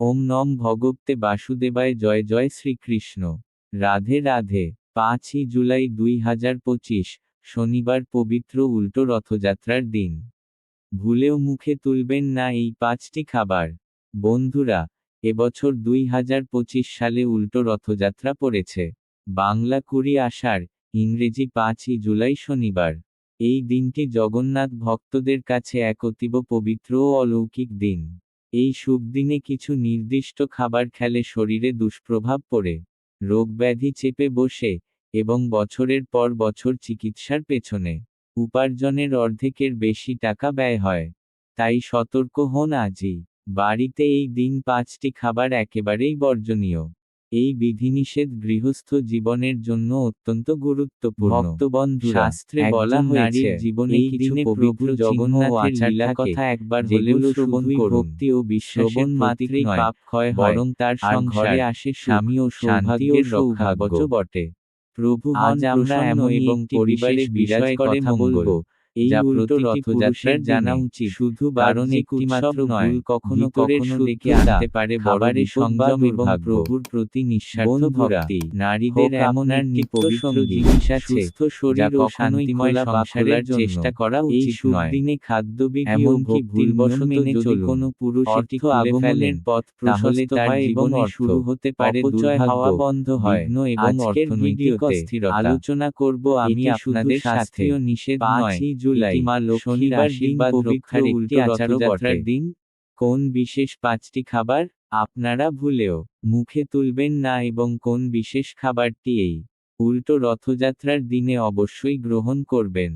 ওম নম ভগবতে বাসুদেবায় জয় জয় শ্রীকৃষ্ণ। রাধে রাধে, পাঁচই জুলাই দুই হাজার পঁচিশ, শনিবার পবিত্র উল্টো রথযাত্রার দিন। ভুলেও মুখে তুলবেন না এই পাঁচটি খাবার। বন্ধুরা, এবছর দুই হাজার পঁচিশ সালে উল্টো রথযাত্রা পড়েছে। বাংলা কুড়ি আষাঢ়, ইংরেজি পাঁচই জুলাই শনিবার। এই দিনটি জগন্নাথ ভক্তদের কাছে এক অতীব পবিত্র ও অলৌকিক দিন। এই শুভ দিনে কিছু নির্দিষ্ট খাবার খেলে শরীরে দুষ্প্রভাব পড়ে রোগব্যাধি চেপে বসে এবং বছরের পর বছর চিকিৎসার পেছনে উপার্জনের অর্ধেকের বেশি টাকা ব্যয় হয়। তাই সতর্ক হন আজই। বাড়িতে এই দিন পাঁচটি খাবার একেবারেই বর্জনীয়। এই বিধিনিষেধ গৃহস্থ জীবনের জন্য অত্যন্ত গুরুত্বপূর্ণ। ভক্তবন্ধু শাস্ত্রে বলা হয়েছে জীবনে কিছু পবিত্র জগন্নাথের লীলা কথা একবার যেগুলো শ্রবণ ভক্তি ও বিশ্বাসের মাত্রেই পাপ ক্ষয় বরং তার আসে স্বামী ও শান্তি ও সৌভাগ্য বটে। প্রভু আজ আমরা এমনই এবং একটি পরিবারে বিরাজ করে কথা বলব, এই উল্টো রথযাত্রার জানা উচিত। শুধু বাহ্যিক একটি মাত্র নয় কখনো কখনো ডেকে আনতে পারে খাবারের সংযম এবং প্রভুর প্রতি নিঃস্বার্থ ভক্তি। নারীদের এমন আর নিত্য পবিত্র সঙ্গী, জিনিস আছে শরীর ও শান্তিময় সংসারের চেষ্টা করা উচিত নয়। দিনে খাদ্যবিধি ভক্তির ভুলবশত মেনে যদি কোনো পুরুষ অর্থ আগমনের পথ তাহলে তার জীবনে শুরু হতে পারে দুর্ভাগ্য। হওয়া বন্ধ হয়। এবং অর্থনৈতিক অস্থিরতা আলোচনা করব আমি আপনাদের সাথে। শাস্ত্রীয় নিষেধ নয় জুলাই মা শনিবার আশীর্বাদ রক্ষার একটি আচারও। দিন। কোন বিশেষ পাঁচটি খাবার আপনারা ভুলেও মুখে তুলবেন না এবং কোন বিশেষ খাবারটি এই উল্টো রথযাত্রার দিনে অবশ্যই গ্রহণ করবেন।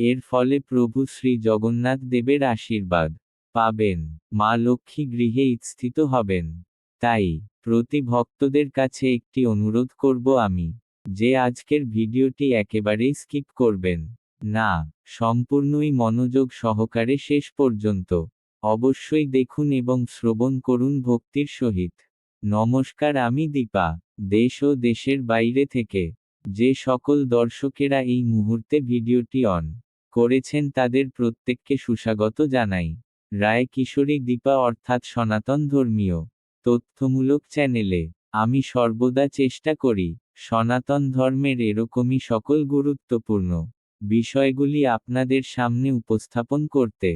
এর ফলে প্রভু শ্রী জগন্নাথ দেবের আশীর্বাদ পাবেন। মা লক্ষ্মী গৃহে স্থিত হবেন। তাই প্রতি ভক্তদের কাছে একটি অনুরোধ করব আমি যে আজকের ভিডিওটি একেবারেই স্কিপ করবেন। না। সম্পূর্ণই মনোযোগ সহকারে শেষ পর্যন্ত। অবশ্যই দেখুন এবং শ্রবণ করুন ভক্তির সহিত। নমস্কার, আমি দীপা, দেশ ও দেশের বাইরে থেকে। যে সকল দর্শকেরা এই মুহূর্তে ভিডিওটি অন করেছেন তাদের প্রত্যেককে সুস্বাগত জানাই। রায় কিশোরী দীপা অর্থাৎ সনাতন ধর্মীয় তথ্যমূলক চ্যানেলে আমি সর্বদা চেষ্টা করি সনাতন ধর্মের এরকমই সকল গুরুত্বপূর্ণ বিষয়গুলি আপনাদের সামনে উপস্থাপন করতে,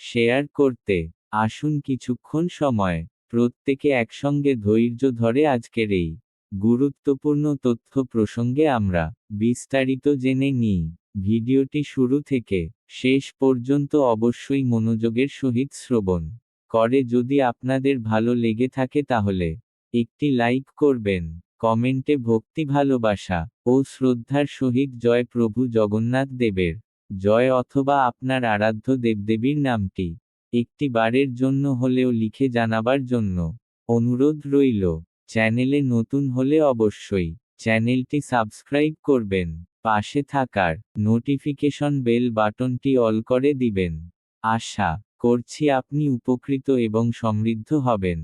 শেয়ার করতে, আসুন কিছুক্ষণ সময়, প্রত্যেকে একসঙ্গে ধৈর্য ধরে আজকের এই গুরুত্বপূর্ণ তথ্য প্রসঙ্গে আমরা বিস্তারিত জেনে নিই। ভিডিওটি শুরু থেকে শেষ পর্যন্ত অবশ্যই মনোযোগের সহিত শ্রবণ করে। যদি আপনাদের ভালো লেগে থাকে তাহলে একটি লাইক করবেন, কমেন্টে ভক্তি ভালোবাসা ও শ্রদ্ধার সহিত জয় প্রভু জগন্নাথ দেবের। জয় অথবা আপনার আরাধ্য দেবদেবীর নামটি। একটি বারের জন্য হলেও লিখে জানাবার জন্য অনুরোধ রইল। চ্যানেলে নতুন হলে অবশ্যই চ্যানেলটি সাবস্ক্রাইব করবেন। পাশে থাকার নোটিফিকেশন বেল বাটনটি অল করে দিবেন। আশা করছি আপনি উপকৃত এবং সমৃদ্ধ হবেন।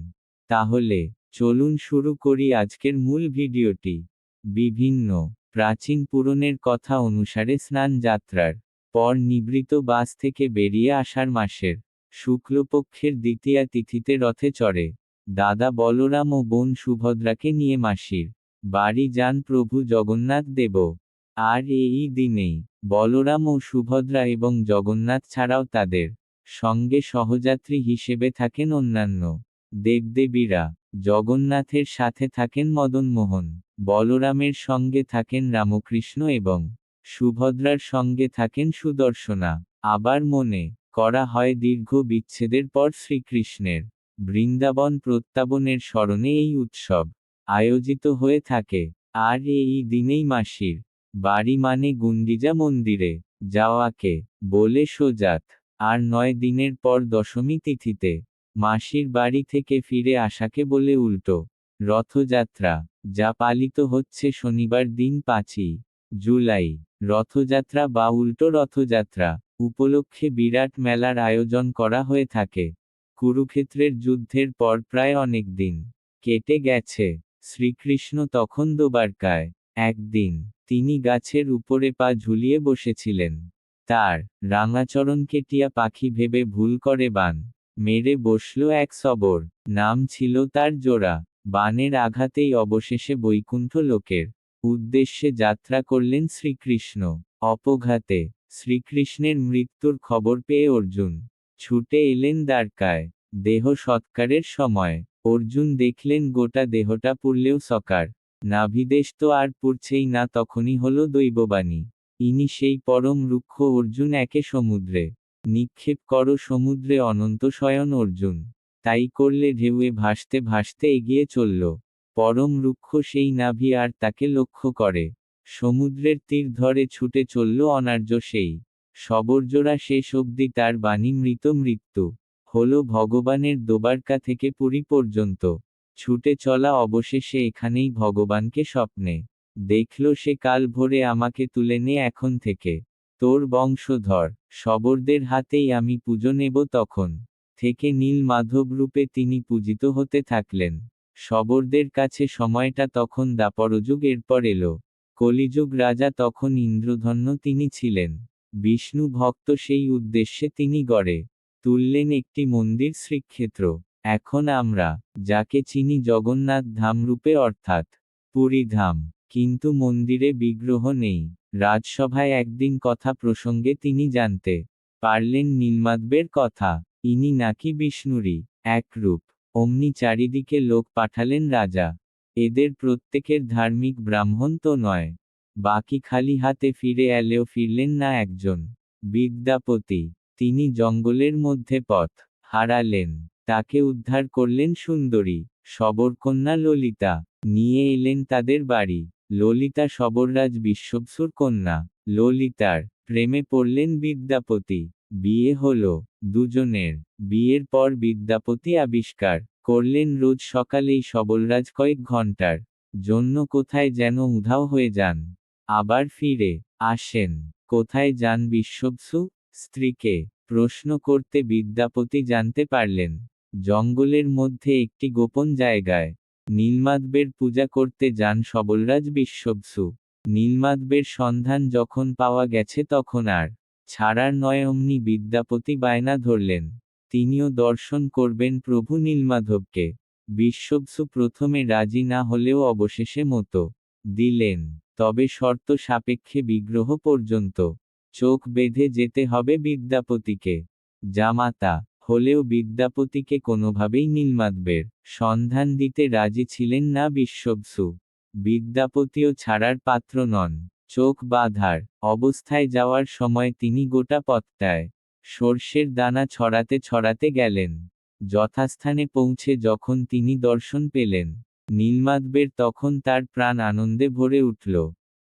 তাহলে চলুন শুরু করি আজকের মূল ভিডিওটি। বিভিন্ন প্রাচীন পুরাণের কথা অনুসারে স্নান যাত্রার পর নিবৃত বাস থেকে বেরিয়ে আষাঢ় মাসের শুক্লপক্ষের দ্বিতীয়া তিথিতে রথে চড়ে। দাদা বলরাম ও বোন সুভদ্রাকে নিয়ে মাসির বাড়ি যান প্রভু জগন্নাথ দেব। আর এই দিনেই বলরাম ও সুভদ্রা এবং জগন্নাথ ছাড়াও তাদের সঙ্গে সহযাত্রী হিসেবে থাকেন অন্যান্য দেবদেবীরা। জগন্নাথের সাথে থাকেন মদনমোহন। বলরামের সঙ্গে থাকেন রামকৃষ্ণ এবং সুভদ্রার সঙ্গে থাকেন সুদর্শনা। আবার মনে করা হয় দীর্ঘ বিচ্ছেদের পর শ্রীকৃষ্ণের বৃন্দাবন প্রত্যাবনের স্মরণে এই উৎসব আয়োজিত হয়ে থাকে। আর এই দিনেই মাসির বাড়ি মানে গুন্ডিজা মন্দিরে যাওয়াকে বলে সোজাত। আর নয় দিনের পর দশমী তিথিতে মাসির বাড়ি থেকে ফিরে আসাকে বলে উল্টো রথযাত্রা। যা পালিত হচ্ছে শনিবার দিন পাঁচই জুলাই। রথযাত্রা বা উল্টো রথযাত্রা উপলক্ষে বিরাট মেলার আয়োজন করা হয়ে থাকে। কুরুক্ষেত্রের যুদ্ধের পর প্রায় অনেক দিন কেটে গেছে। শ্রীকৃষ্ণ তখন দোবারকায় একদিন তিনি গাছের উপরে পা ঝুলিয়ে বসেছিলেন। তার রাঙাচরণকে টিয়া পাখি ভেবে ভুল করে বান মেরে বসল এক সবর। নাম ছিল তার জোড়া। বানের আঘাতেই অবশেষে বৈকুণ্ঠ লোকের উদ্দেশ্যে যাত্রা করলেন শ্রীকৃষ্ণ। অপঘাতে শ্রীকৃষ্ণের মৃত্যুর খবর পেয়ে অর্জুন ছুটে এলেন দ্বারকায়। দেহ সৎকারের সময় অর্জুন দেখলেন গোটা দেহটা পুড়লেও সকার। নাভিদেশ তো আর পুড়ছেই না, তখনই হল দৈববাণী। ইনি সেই পরম রুক্ষ অর্জুন, একে সমুদ্রে। নিক্ষেপ করো সমুদ্রে, অনন্ত শয়ন অর্জুন। তাই করলে ঢেউয়ে ভাসতে ভাসতে এগিয়ে চলল। পরম রুক্ষ সেই নাভি আর তাকে লক্ষ্য করে। সমুদ্রের তীর ধরে ছুটে চলল অনার্য সেই। সবরজোড়া শেষ অবধি তার বাণী মৃত মৃত্যু। হল ভগবানের দোবারকা থেকে পুরী পর্যন্ত। ছুটে চলা অবশেষে এখানেই ভগবানকে স্বপ্নে। দেখল সে কাল ভোরে আমাকে তুলে নে এখন থেকে। তোর বংশধর শবরদের হাতেই আমি পুজো নেব তখন। থেকে নীল মাধব রূপে তিনি পূজিত হতে থাকলেন। শবরদের কাছে সময়টা তখন দাপরযুগ, এরপর এলো। কলিযুগ রাজা তখন ইন্দ্রধন্য তিনি ছিলেন। বিষ্ণু ভক্ত সেই উদ্দেশ্যে তিনি গড়ে তুললেন একটি মন্দির শ্রীক্ষেত্র। এখন আমরা, যাকে চিনি জগন্নাথ ধাম রূপে অর্থাৎ পুরীধাম কিন্তু মন্দিরে বিগ্রহ নেই। রাজসভায় একদিন কথা প্রসঙ্গে তিনি জানতে পারলেন নীলমাধবের কথা। ইনি নাকি বিষ্ণুরই এক রূপ অমনি চারিদিকে লোক পাঠালেন রাজা। এদের প্রত্যেকের ধার্মিক ব্রাহ্মণ তো নয়। বাকি খালি হাতে ফিরে এলেও ফিরলেন না একজন। বিদ্যাপতি, তিনি জঙ্গলের মধ্যে পথ হারালেন। তাকে উদ্ধার করলেন সুন্দরী শবরকন্যা ললিতা। নিয়ে এলেন তাদের বাড়ি। ললিতা শবররাজ বিশ্ববসুর কন্যা। ললিতার প্রেমে পড়লেন বিদ্যাপতি। বিয়ে হল, দুজনের। বিয়ের পর বিদ্যাপতি আবিষ্কার করলেন রোজ সকালেই সবলরাজ কয়েক ঘণ্টার জন্য কোথায় যেন উধাও হয়ে যান। আবার ফিরে আসেন। কোথায় যান বিশ্ববসু? স্ত্রীকে প্রশ্ন করতে বিদ্যাপতি জানতে পারলেন, জঙ্গলের মধ্যে একটি গোপন জায়গায়। নীলমাধবের পূজা করতে যান সবলরাজ বিশ্ববসু। নীলমাধবের সন্ধান যখন পাওয়া গেছে তখন আর ছাড়ার নয় অমনি বিদ্যাপতি বায়না ধরলেন। তিনিও দর্শন করবেন প্রভু নীলমাধবকে। বিশ্ববসু প্রথমে রাজি না হলেও অবশেষে মতো দিলেন। তবে শর্ত সাপেক্ষে বিগ্রহ পর্যন্ত। চোখ বেঁধে যেতে হবে বিদ্যাপতিকে। জামাতা, হলেও বিদ্যাপতিকে কোনোভাবেই নীলমাধবের সন্ধান দিতে রাজি ছিলেন না বিশ্ববসু। বিদ্যাপতিও ছাড়ার পাত্র নন। চোখ বাঁধার অবস্থায় যাওয়ার সময় তিনি গোটা পথটায় সর্ষের দানা ছড়াতে ছড়াতে গেলেন। যথাস্থানে পৌঁছে যখন তিনি দর্শন পেলেন, নীলমাধবের তখন তার প্রাণ আনন্দে ভরে উঠল।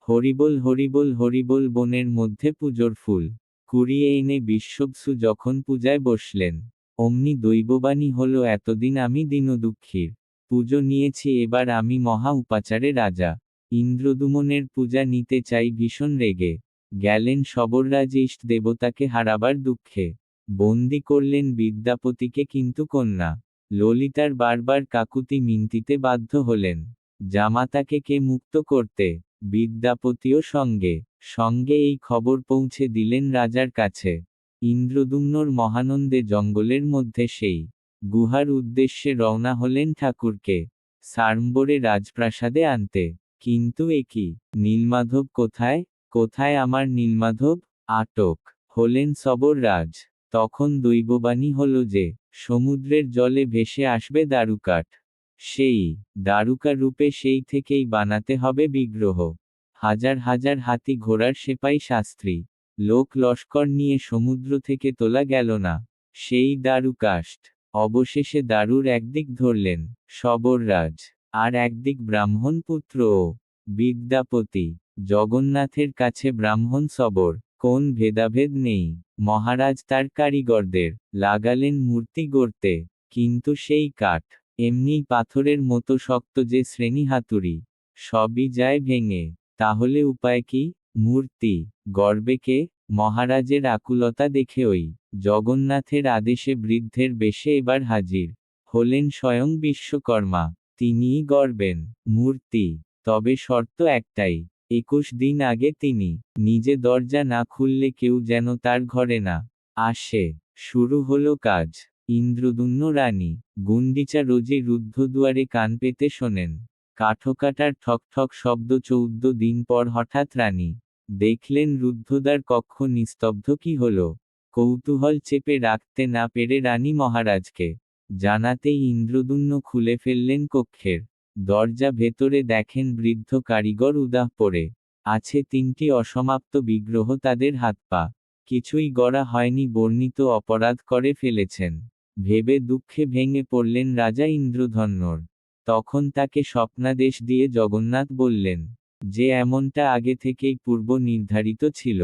হরিবোল হরিবোল হরিবোল বনের মধ্যে পুজোর ফুল। কুড়িয়ে এনে বিশ্ববসু যখন পূজায় বসলেন, অমনি দৈববাণী হল, এতদিন আমি দীনদুঃখীর। পুজো নিয়েছি, এবার আমি মহা উপাচারে রাজা। ইন্দ্রদুমনের পূজা নিতে চাই ভীষণ রেগে। গেলেন সবররাজ ইষ্ট দেবতাকে হারাবার দুঃখে। বন্দি করলেন বিদ্যাপতিকে কিন্তু কন্যা। ললিতার বারবার কাকুতি মিনতিতে বাধ্য হলেন। জামাতাকে কে মুক্ত করতে? বিদ্যাপতিও সঙ্গে। সঙ্গে এই খবর পৌঁছে দিলেন রাজার কাছে। ইন্দ্রদুম্নর মহানন্দে জঙ্গলের মধ্যে সেই গুহার উদ্দেশ্যে রওনা হলেন ঠাকুরকে। সাড়ম্বরে রাজপ্রাসাদে আনতে। কিন্তু একি নীলমাধব কোথায়? কোথায় আমার নীলমাধব? আটক। হলেন সবররাজ। তখন দৈববাণী হল যে, সমুদ্রের জলে ভেসে আসবে দারুকাঠ। সেই, দারুকা রূপে সেই থেকেই বানাতে হবে বিগ্রহ। হাজার হাজার হাতি ঘোড়ার সেপাই শাস্ত্রী। লোক লস্কর নিয়ে সমুদ্র থেকে তোলা গেল না। সেই দারুকাষ্ঠ। অবশেষে দারুর একদিক ধরলেন সবররাজ। আর একদিক ব্রাহ্মণ পুত্র ও বিদ্যাপতি। জগন্নাথের কাছে ব্রাহ্মণ সবর, কোন ভেদাভেদ নেই। মহারাজ তার কারিগরদের লাগালেন মূর্তি গড়তে, কিন্তু সেই কাঠ এমনি পাথরের মতো শক্ত যে শ্রেণি হাতুড়ি, সবই যায় ভেঙে। তাহলে উপায় কি? মূর্তি গর্বেকে মহারাজের আকুলতা দেখে ওই জগন্নাথের আদেশে বৃদ্ধের বেশে এবার হাজির হলেন স্বয়ং বিশ্বকর্মা। তিনিই গড়বেন, মূর্তি। তবে শর্ত একটাই, একুশ দিন আগে তিনি নিজে দরজা না খুললে কেউ যেন তার ঘরে না আসে। শুরু হলো কাজ। ইন্দ্রদুম্ন রানী গুন্ডিচা রোজে রুদ্ধদুয়ারে কান পেতে শোনেন। কাঠোকাটার ঠক ঠক শব্দ চৌদ্দ দিন পর হঠাৎ রানী দেখলেন রুদ্ধদ্বার কক্ষ নিস্তব্ধ কি হলো? কৌতূহল চেপে রাখতে না পেরে রানী মহারাজকে জানাতেই ইন্দ্রদুম্ন খুলে ফেললেন কক্ষের। দরজা ভেতরে দেখেন বৃদ্ধ কারিগর উদাহ পড়ে। আছে তিনটি অসমাপ্ত বিগ্রহ তাদের হাত পা। কিছুই গড়া হয়নি, বর্ণিত অপরাধ করে ফেলেছেন। ভেবে দুঃখে ভেঙে পড়লেন রাজা ইন্দ্রধন্যর। তখন তাকে স্বপ্নাদেশ দিয়ে জগন্নাথ বললেন, যে এমনটা আগে থেকেই পূর্ব নির্ধারিত ছিল,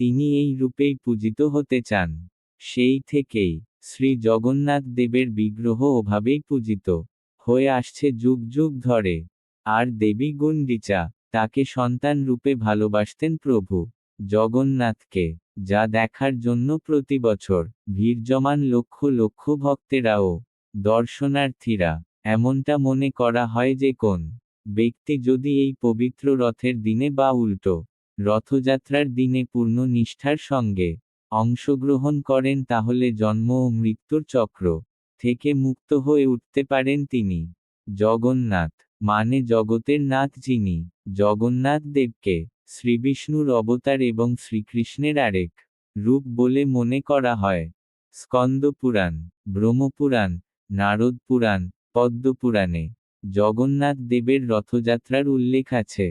তিনি এই রূপেই পূজিত হতে চান। সেই থেকেই শ্রী জগন্নাথ দেবের বিগ্রহ ওভাবেই পূজিত। হয়ে আসছে যুগ যুগ ধরে। আর দেবী গুন্ডিচা তাকে সন্তান রূপে ভালোবাসতেন প্রভু। জগন্নাথকে, যা দেখার জন্য প্রতি বছর, ভিড় জমান লক্ষ লক্ষ ভক্তেরাও, দর্শনার্থীরা, এমনটা মনে করা হয় যে কোন, ব্যক্তি যদি এই পবিত্র রথের দিনে বা উল্টো, রথযাত্রার দিনে পূর্ণ নিষ্ঠার সঙ্গে অংশগ্রহণ করেন তাহলে জন্ম ও মৃত্যুর চক্র থেকে মুক্ত হয়ে উঠতে পারেন তিনি। জগন্নাথ মানে জগতের নাথ যিনি, জগন্নাথ দেবকে শ্রীবিষ্ণুর অবতার এবং শ্রীকৃষ্ণের আরেক রূপ বলে মনে করা হয়। স্কন্দ পুরাণ ব্রহ্মপুরাণ নারদ পুরাণ পদ্মপুরাণে জগন্নাথ দেবের রথযাত্রার উল্লেখ আছে।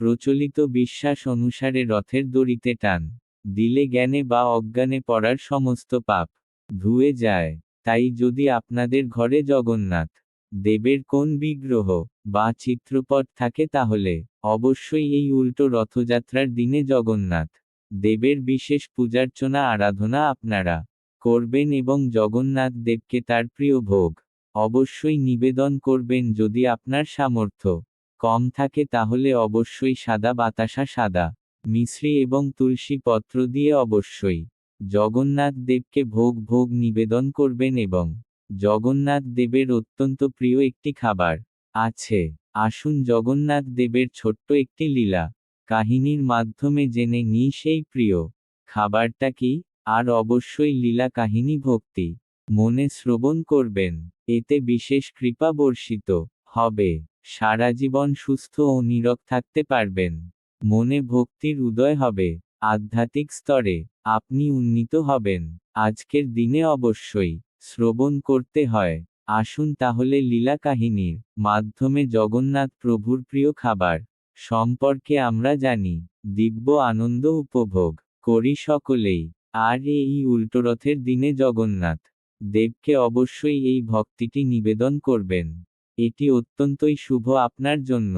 প্রচলিত বিশ্বাস অনুসারে রথের দড়িতে টান দিলে জ্ঞানে বা অজ্ঞানে পড়ার সমস্ত পাপ ধুয়ে যায়। তাই যদি আপনাদের ঘরে জগন্নাথ দেবের কোন বিগ্রহ বা চিত্রপট থাকে তাহলে অবশ্যই এই উল্টো রথযাত্রার দিনে জগন্নাথ দেবের বিশেষ পূজার্চনা আরাধনা আপনারা করবেন এবং জগন্নাথ দেবকে তার প্রিয় ভোগ অবশ্যই নিবেদন করবেন। যদি আপনার সামর্থ্য কম থাকে তাহলে অবশ্যই সাদা বাতাসা সাদা মিশ্রি এবং তুলসী পত্র দিয়ে অবশ্যই জগন্নাথ দেবকে ভোগ ভোগ নিবেদন করবেন এবং জগন্নাথ দেবের অত্যন্ত প্রিয় একটি খাবার আছে। আসুন জগন্নাথ দেবের ছোট্ট একটি লীলা কাহিনীর মাধ্যমে জেনে নিই সেই প্রিয় খাবারটা কি আর অবশ্যই লীলা কাহিনী ভক্তি মনে শ্রবণ করবেন। এতে বিশেষ কৃপা বর্ষিত হবে। সারা জীবন সুস্থ ও নীরব থাকতে পারবেন। মনে ভক্তির উদয় হবে। আধ্যাত্মিক স্তরে আপনি উন্নীত হবেন। আজকের দিনে অবশ্যই শ্রবণ করতে হয়। আসুন তাহলে লীলা কাহিনীর মাধ্যমে জগন্নাথ প্রভুর প্রিয় খাবার সম্পর্কে আমরা জানি। দিব্য আনন্দ উপভোগ করি সকলেই। আর এই উল্টোরথের দিনে জগন্নাথ দেবকে অবশ্যই এই ভক্তিটি নিবেদন করবেন। এটি অত্যন্তই শুভ আপনার জন্য।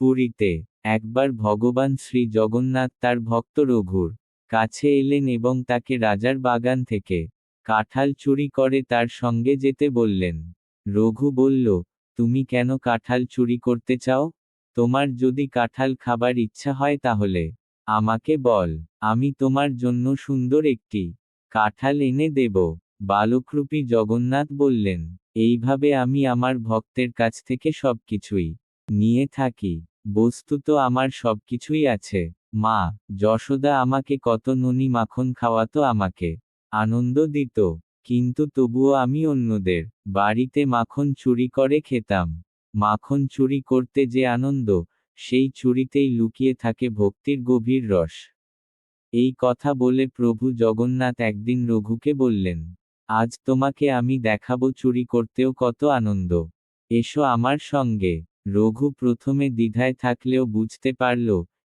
পুরীতে একবার ভগবান শ্রী জগন্নাথ তার ভক্ত রঘুর কাছে এলেন এবং তাকে রাজার বাগান থেকে কাঁঠাল চুরি করে তার সঙ্গে যেতে বললেন। রঘু বলল, তুমি কেন কাঁঠাল চুরি করতে চাও? তোমার যদি কাঁঠাল খাবার ইচ্ছা হয় তাহলে আমাকে বল, আমি তোমার জন্য সুন্দর একটি কাঁঠাল এনে দেব। বালকরূপী জগন্নাথ বললেন, এইভাবে আমি আমার ভক্তের কাছ থেকে সবকিছুই নিয়ে থাকি। বস্তুত আমার সবকিছুই আছে। মা, যশোদা আমাকে কত ননি মাখন খাওয়াতো আমাকে। আনন্দ দিত, কিন্তু তবুও আমি অন্যদের বাড়িতে মাখন চুরি করে খেতাম। মাখন চুরি করতে যে আনন্দ, সেই চুরিতেই লুকিয়ে থাকে ভক্তির গভীর রস। এই কথা বলে প্রভু জগন্নাথ একদিন রঘুকে বললেন, আজ তোমাকে আমি দেখাবো চুরি করতেও কত আনন্দ। এসো আমার সঙ্গে। রঘু প্রথমে দ্বিধায় থাকলেও বুঝতে পারল,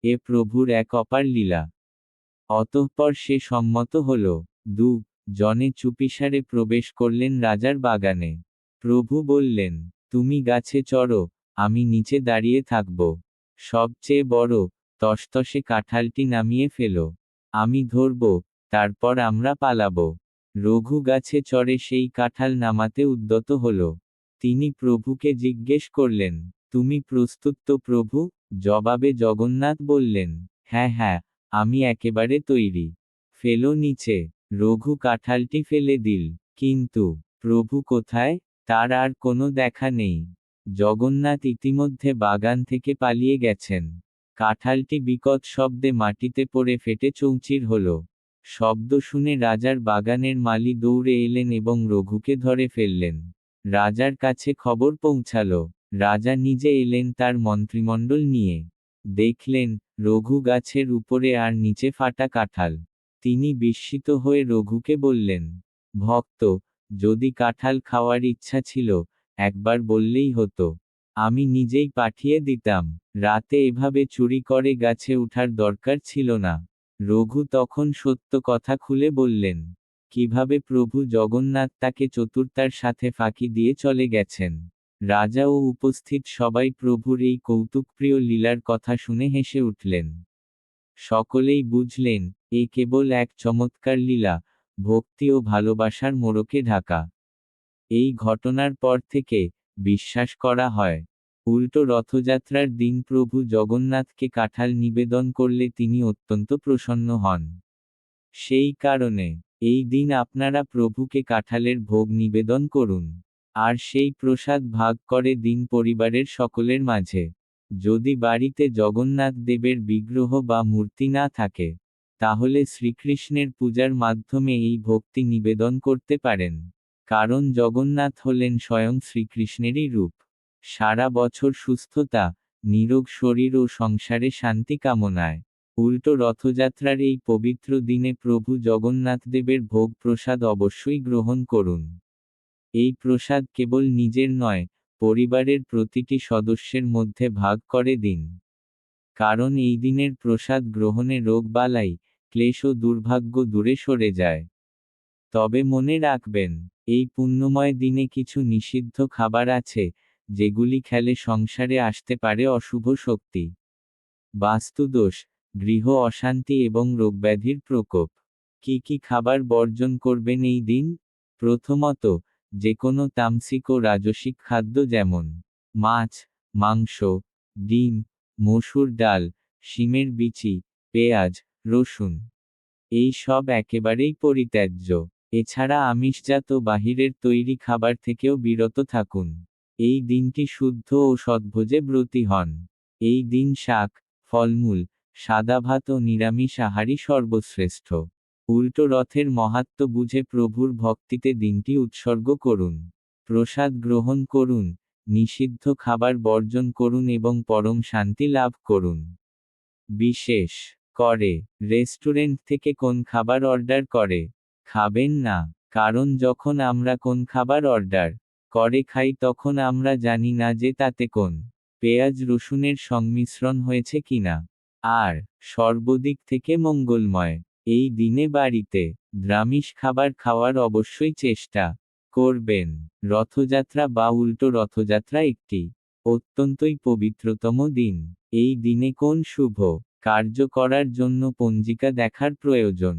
এ প্রভুর এক অপার লীলা। অতঃপর সে সম্মত হল, দু, জনে চুপিসারে প্রবেশ করলেন রাজার বাগানে। প্রভু বললেন, তুমি গাছে চড়ো, আমি নিচে দাঁড়িয়ে থাকব। সবচেয়ে বড়, তসতসে কাঁঠালটি নামিয়ে ফেলো। আমি ধরব, তারপর আমরা পালাবো রঘু গাছে চড়ে সেই কাঁঠাল নামাতে উদ্যত হল। তিনি প্রভুকে জিজ্ঞেস করলেন তুমি প্রস্তুত তো প্রভু, জবাবে জগন্নাথ বললেন হ্যাঁ হ্যাঁ আমি একেবারে তৈরি। ফেলো নিচে, রঘু কাঁঠালটি ফেলে দিল। কিন্তু, প্রভু কোথায়? তার আর কোনো দেখা নেই। জগন্নাথ ইতিমধ্যে বাগান থেকে পালিয়ে গেছেন। কাঁঠালটি বিকট শব্দে মাটিতে পড়ে ফেটে চৌচির হল। শব্দ শুনে রাজার বাগানের মালি দৌড়ে এলেন এবং রঘুকে ধরে ফেললেন। রাজার কাছে খবর পৌঁছালো। রাজা নিজে এলেন তার মন্ত্রিমণ্ডল নিয়ে। দেখলেন, রঘু গাছের উপরে আর নিচে ফাটা কাঁঠাল। তিনি বিস্মিত হয়ে রঘুকে বললেন, ভক্ত, যদি কাঁঠাল খাওয়ার ইচ্ছা ছিল, একবার বললেই হতো। আমি নিজেই পাঠিয়ে দিতাম। রাতে এভাবে চুরি করে গাছে উঠার দরকার ছিল না। রঘু তখন সত্য কথা খুলে বললেন, কীভাবে প্রভু জগন্নাথ তাকে চতুর্তার সাথে ফাঁকি দিয়ে চলে গেছেন? রাজা ও উপস্থিত সবাই প্রভুর এই কৌতুকপ্রিয় লীলার কথা শুনে হেসে উঠলেন। সকলেই বুঝলেন, এ কেবল এক চমৎকার লীলা, ভক্তি ও ভালোবাসার মোড়কে ঢাকা। এই ঘটনার পর থেকে বিশ্বাস করা হয়, উল্টো রথযাত্রার দিন প্রভু জগন্নাথকে কাঁঠাল নিবেদন করলে তিনি অত্যন্ত প্রসন্ন হন। সেই কারণে, এই দিন আপনারা প্রভুকে কাঁঠালের ভোগ নিবেদন করুন। আর সেই প্রসাদ ভাগ করে দিন পরিবারের সকলের মাঝে। যদি বাড়িতে জগন্নাথ দেবের বিগ্রহ বা মূর্তি না থাকে, তাহলে শ্রীকৃষ্ণের পূজার মাধ্যমে এই ভক্তি নিবেদন করতে পারেন। কারণ জগন্নাথ হলেন স্বয়ং শ্রীকৃষ্ণেরই রূপ। সারা বছর সুস্থতা, নিরোগ শরীর ও সংসারে শান্তি কামনায়। উল্টো রথযাত্রার এই পবিত্র দিনে প্রভু জগন্নাথদেবের ভোগ প্রসাদ অবশ্যই গ্রহণ করুন। এই প্রসাদ কেবল নিজের নয়, পরিবারের প্রতিটি সদস্যের মধ্যে ভাগ করে দিন। কারণ এই দিনের প্রসাদ গ্রহণে রোগ বালাই, ক্লেশ ও দুর্ভাগ্য দূরে সরে যায়। তবে মনে রাখবেন, এই পুণ্যময় দিনে কিছু নিষিদ্ধ খাবার আছে, যেগুলি খেলে সংসারে আসতে পারে অশুভ শক্তি। বাস্তুদোষ, গৃহ অশান্তি এবং রোগব্যাধির প্রকোপ। কি কি খাবার বর্জন করবেন এই দিন? প্রথমত যে কোনো তামসিক ও রাজসিক খাদ্য যেমন মাছ, মাংস, ডিম, মসুর ডাল, শিমের বিচি, পেঁয়াজ, রসুন, এই সব একেবারেই পরিত্যাজ্য। এছাড়া আমিষজাত বাহিরের তৈরি খাবার থেকেও বিরত থাকুন। এই দিনটি শুদ্ধ ও সদ্ভোজে ব্রতী হন। এই দিন শাক, ফলমূল, সাদা ভাত ও নিরামিষ আহারই সর্বশ্রেষ্ঠ। উল্টো রথের মাহাত্ম বুঝে প্রভুর ভক্তিতে দিনটি উৎসর্গ করুন। প্রসাদ গ্রহণ করুন, নিষিদ্ধ খাবার বর্জন করুন এবং পরম শান্তি লাভ করুন। বিশেষ, করে, রেস্টুরেন্ট থেকে কোন খাবার অর্ডার করে? খাবেন না, কারণ যখন আমরা কোন খাবার অর্ডার করে খাই তখন আমরা জানি না যে তাতে কোন পেঁয়াজ রসুনের সংমিশ্রণ হয়েছে কিনা। আর, সর্বদিক থেকে মঙ্গলময়। এই দিনে বাড়িতে দ্রামিষ খাবার খাওয়ার অবশ্যই চেষ্টা করবেন। রথযাত্রা বা উল্টো রথযাত্রা একটি অত্যন্তই পবিত্রতম দিন। এই দিনে কোন শুভ কার্য করার জন্য পঞ্জিকা দেখার প্রয়োজন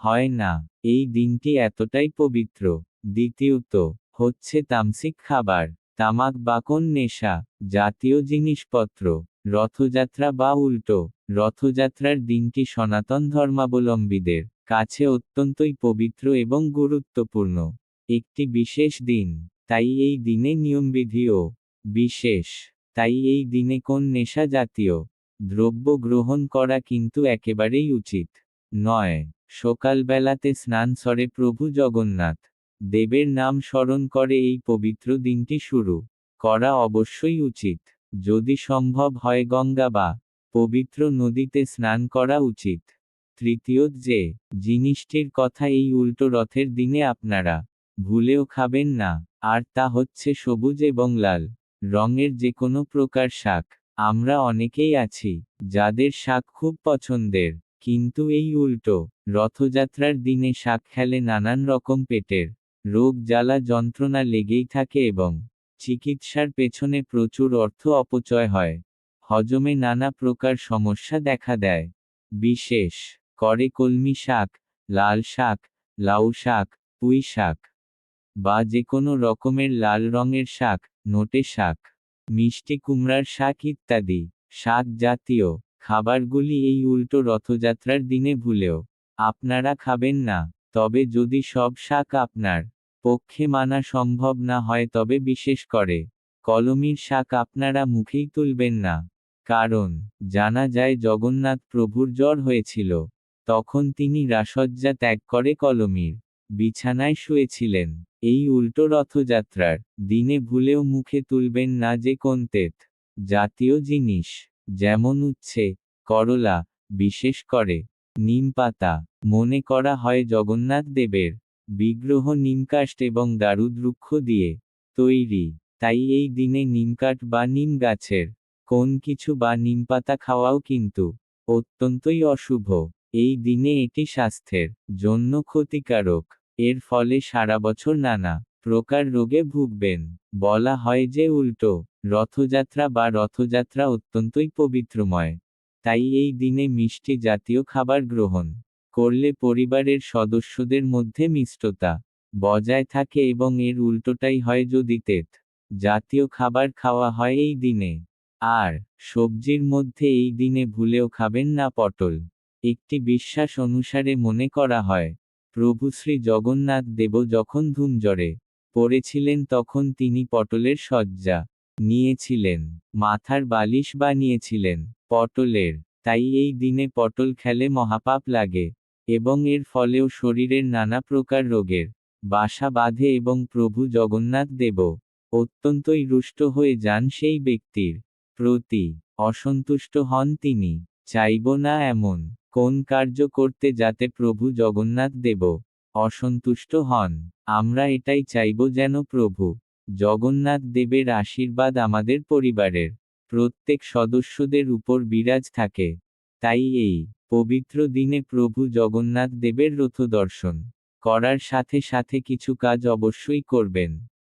হয় না। এই দিনটি এতটাই পবিত্র। দ্বিতীয়ত হচ্ছে তামসিক খাবার, তামাক বা কোন নেশা জাতীয় জিনিসপত্র রথযাত্রা বা উল্টো, রথযাত্রার দিনটি সনাতন ধর্মাবলম্বীদের কাছে অত্যন্তই পবিত্র এবং গুরুত্বপূর্ণ। একটি বিশেষ দিন, তাই এই দিনে নিয়মবিধিও বিশেষ, তাই এই দিনে কোন নেশা জাতীয় দ্রব্য গ্রহণ করা কিন্তু একেবারেই উচিত। নয়, সকালবেলাতে স্নান সরে প্রভু জগন্নাথ, দেবের নাম স্মরণ করে এই পবিত্র দিনটি শুরু করা অবশ্যই উচিত। যদি সম্ভব হয় গঙ্গা বা পবিত্র নদীতে স্নান করা উচিত। তৃতীয়, যে জিনিসটির কথা এই উল্টো রথের দিনে আপনারা ভুলেও খাবেন না, আর তা হচ্ছে সবুজ এবং লাল রঙের যে কোনো প্রকার শাক। আমরা অনেকেই আছি যাদের শাক খুব পছন্দের, কিন্তু এই উল্টো রথযাত্রার দিনে শাক খেলে নানান রকম পেটের রোগ, জ্বালা, যন্ত্রণা লেগেই থাকে এবং চিকিৎসার পেছনে প্রচুর অর্থ অপচয় হয়। হজমে নানা প্রকার সমস্যা দেখা দেয়। বিশেষ, করে কলমি শাক, লাল শাক, লাউ শাক, পুঁই শাক বা যে কোনো রকমের লাল রঙের শাক, নোটে শাক, মিষ্টি কুমড়ার শাক ইত্যাদি। শাক জাতীয় খাবারগুলি এই উল্টো রথযাত্রার দিনে ভুলেও আপনারা খাবেন না। তবে যদি সব শাক আপনার পক্ষে মানা সম্ভব না হয় তবে বিশেষ করে, কলমির শাক আপনারা মুখেই তুলবেন না। কারণ, জানা যায় জগন্নাথ প্রভুর জ্বর হয়েছিল। তখন তিনি রাসজ্জা ত্যাগ করে কলমির বিছানায় শুয়েছিলেন। এই উল্টো রথযাত্রার দিনে ভুলেও মুখে তুলবেন না যে কোন তেত জাতীয় জিনিস, যেমন উচ্ছে, করলা, বিশেষ করে নিম পাতা। মনে করা হয় জগন্নাথ দেবের বিগ্রহ নিমকাষ্ট এবং দারুদ্রুক্ষ দিয়ে তৈরি। তাই এই দিনে নিমকাঠ বা নিম গাছের কোন কিছু বা নিমপাতা খাওয়াও কিন্তু অত্যন্তই অশুভ। এই দিনে এটি স্বাস্থ্যের জন্য ক্ষতিকারক। এর ফলে সারা বছর নানা প্রকার রোগে ভুগবেন। বলা হয় যে উল্টো, রথযাত্রা বা রথযাত্রা অত্যন্তই পবিত্রময়। তাই এই দিনে মিষ্টি জাতীয় খাবার গ্রহণ করলে পরিবারের সদস্যদের মধ্যে মিষ্টতা বজায় থাকে এবং এর উল্টোটাই হয় যদি তেত। জাতীয় খাবার খাওয়া হয় এই দিনে। আর সবজির মধ্যে এই দিনে ভুলেও খাবেন না পটল। একটি বিশ্বাস অনুসারে মনে করা হয়, প্রভু শ্রী জগন্নাথ দেব যখন ধুমজরে পড়েছিলেন তখন তিনি পটলের শয্যা নিয়েছিলেন, মাথার বালিশ বানিয়েছিলেন পটলের। তাই এই দিনে পটল খেলে মহাপাপ লাগে। এবং এর ফলেও শরীরের নানা প্রকার রোগের বাসা বাঁধে এবং প্রভু জগন্নাথ দেব অত্যন্তই রুষ্ট হয়ে যান সেই ব্যক্তির প্রতি। অসন্তুষ্ট হন তিনি। চাইব না এমন কোন কার্য করতে যাতে প্রভু জগন্নাথ দেব অসন্তুষ্ট হন। আমরা এটাই চাইব যেন প্রভু জগন্নাথ দেবের আশীর্বাদ আমাদের পরিবারের প্রত্যেক সদস্যদের উপর বিরাজ থাকে। তাই এই পবিত্র দিনে প্রভু জগন্নাথ দেবের রথ দর্শন করার সাথে সাথে কিছু কাজ অবশ্যই করবেন,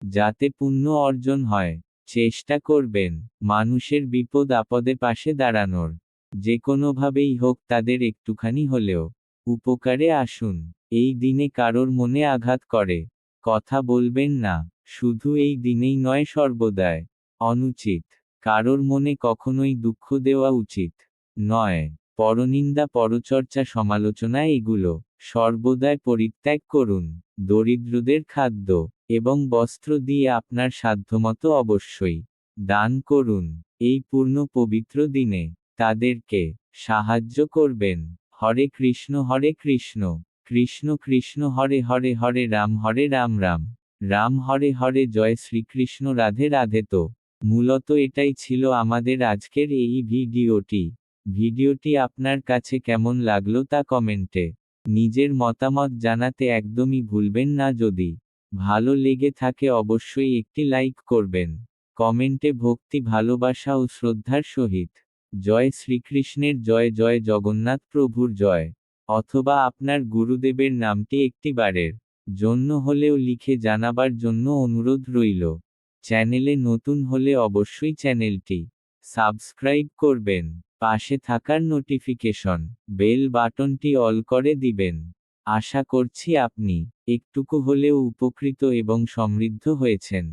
যাতে পুণ্য অর্জন হয়। চেষ্টা করবেন, মানুষের বিপদ আপদে পাশে দাঁড়ানোর। যে কোনোভাবেই হোক তাদের একটুখানি হলেও। উপকারে আসুন, এই দিনে কারোর মনে আঘাত করে। কথা বলবেন না, শুধু এই দিনেই নয় সর্বদায় অনুচিত, কারোর মনে কখনোই দুঃখ দেওয়া উচিত নয়। পরনিন্দা পরচর্চা সমালোচনা এগুলো, সর্বদাই পরিত্যাগ করুন, দরিদ্রদের খাদ্য এবং বস্ত্র দিয়ে আপনার সাধ্যমতো অবশ্যই দান করুন, এই পূর্ণ পবিত্র দিনে, তাদেরকে সাহায্য করবেন, হরে কৃষ্ণ হরে কৃষ্ণ কৃষ্ণ কৃষ্ণ, হরে হরে হরে, রাম হরে, রাম রাম রাম, হরে হরে, জয় শ্রীকৃষ্ণ, রাধে রাধে তো, মূলত এটাই ছিল আমাদের আজকের এই ভিডিওটি। ভিডিওটি আপনার কাছে কেমন লাগল তা কমেন্টে। নিজের মতামত জানাতে একদমই ভুলবেন না যদি। ভালো লেগে থাকে অবশ্যই একটি লাইক করবেন। কমেন্টে ভক্তি, ভালোবাসা ও শ্রদ্ধার সহিত। জয় শ্রীকৃষ্ণের জয় জয় জগন্নাথ প্রভুর জয়। অথবা আপনার গুরুদেবের নামটি একটি বারের জন্য হলেও লিখে জানাবার জন্য অনুরোধ রইল। চ্যানেলে নতুন হলে অবশ্যই চ্যানেলটি সাবস্ক্রাইব করবেন। পাশে থাকার নোটিফিকেশন বেল বাটনটি অল করে দিবেন। আশা করছি আপনি একটুকু হলেও উপকৃত এবং সমৃদ্ধ হয়েছেন।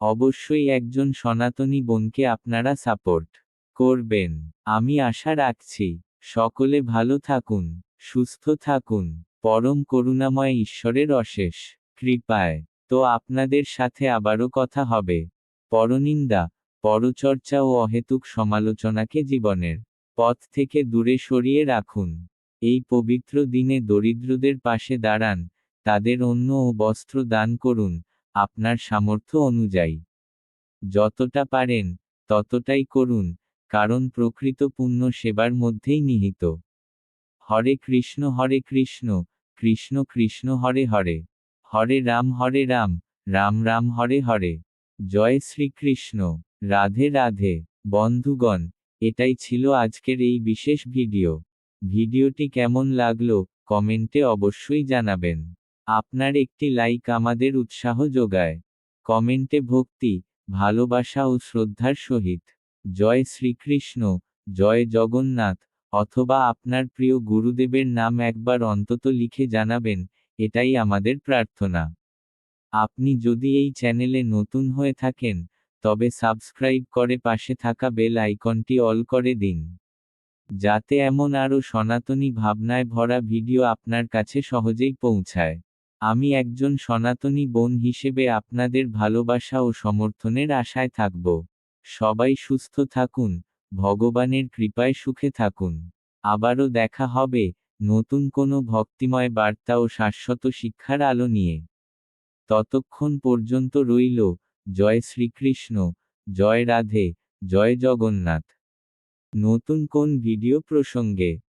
অবশ্যই একজন সনাতনী বোনকে আপনারা সাপোর্ট করবেন। আমি আশা রাখছি সকলে ভালো থাকুন, সুস্থ থাকুন, পরম করুণাময় ঈশ্বরের অশেষ কৃপায়। তো আপনাদের সাথে আবারও কথা হবে। পরনিন্দা, পরচর্চা ও অহেতুক সমালোচনাকে জীবনের পথ থেকে দূরে সরিয়ে রাখুন। এই পবিত্র দিনে দরিদ্রদের পাশে দাঁড়ান, তাদের অন্ন ও বস্ত্র দান করুন, আপনার সামর্থ্য অনুযায়ী। যতটা পারেন, ততটাই করুন, কারণ প্রকৃত পুণ্য সেবার মধ্যেই নিহিত। হরে কৃষ্ণ হরে কৃষ্ণ কৃষ্ণ কৃষ্ণ, হরে হরে। হরে রাম হরে রাম রাম রাম, হরে হরে। জয় শ্রীকৃষ্ণ। রাধে রাধে। বন্ধুগণ এটাই ছিল আজকের এই বিশেষ ভিডিও। ভিডিওটি কেমন লাগল, কমেন্টে অবশ্যই জানাবেন। আপনার একটি লাইক আমাদের উৎসাহ যোগায়। কমেন্টে ভক্তি, ভালোবাসা ও শ্রদ্ধার সহিত। জয় শ্রীকৃষ্ণ, জয় জগন্নাথ, অথবা আপনার প্রিয় গুরুদেবের নাম একবার অন্তত লিখে জানাবেন, এটাই আমাদের প্রার্থনা। আপনি যদি এই চ্যানেলে নতুন হয়ে থাকেন তবে সাবস্ক্রাইব করে পাশে থাকা বেল আইকনটি অল করে দিন। যাতে এমন আরও সনাতনী ভাবনায় ভরা ভিডিও আপনার কাছে সহজেই পৌঁছায়। আমি একজন সনাতনী বোন হিসেবে আপনাদের ভালোবাসা ও সমর্থনের আশায় থাকব। সবাই সুস্থ থাকুন, ভগবানের কৃপায় সুখে থাকুন। আবারও দেখা হবে নতুন কোনো ভক্তিময় বার্তা ও শাশ্বত শিক্ষার আলো নিয়ে। ততক্ষণ পর্যন্ত রইল জয় শ্রীকৃষ্ণ জয় রাধে জয় জগন্নাথ। নতুন কোন ভিডিও প্রসঙ্গে